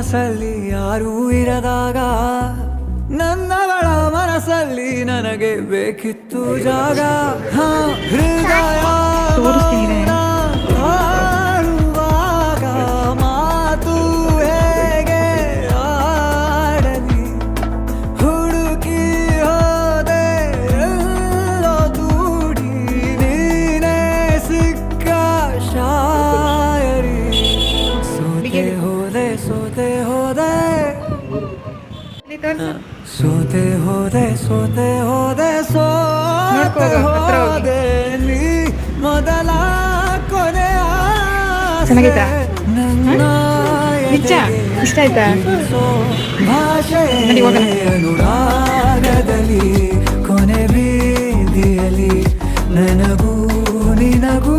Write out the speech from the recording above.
ಕನಸಲ್ಲಿ ಯಾರೂ ಇರದಾಗ ನನ್ನವಳ ಮನಸ್ಸಲ್ಲಿ ನನಗೆ ಬೇಕಿತ್ತು ಜಾಗ ಹಾ, ಹೃದಯ. ಹಾಡುವಾಗ ಮಾತು ಹೇಗೆ ಆಡಲಿ ಹುಡುಕಿ ಹೋದೆ ಎಲ್ಲೋ ದೂಡಿ ನೀನೇ ಸಿಕ್ಕ ಶಾಯರಿ ಹೋದೆ ಸೋತೆ ಹೋದೆ ಸೋತೆ ಹೋದೆ ಸೋತೆ ಹೋದೆ ಹೋಗಿ. ಹೋದೆ ನೀ ಮೊದಲ ಕೊನೆಯ ನನ್ನ ನಿಜ? ಇಷ್ಟ ಆಯ್ತಾ? ಭಾಷೆ ನಡಿ ಕೊನೆ ಬೀದಿಯಲ್ಲಿ ನನಗೂ ನಿನಗೂ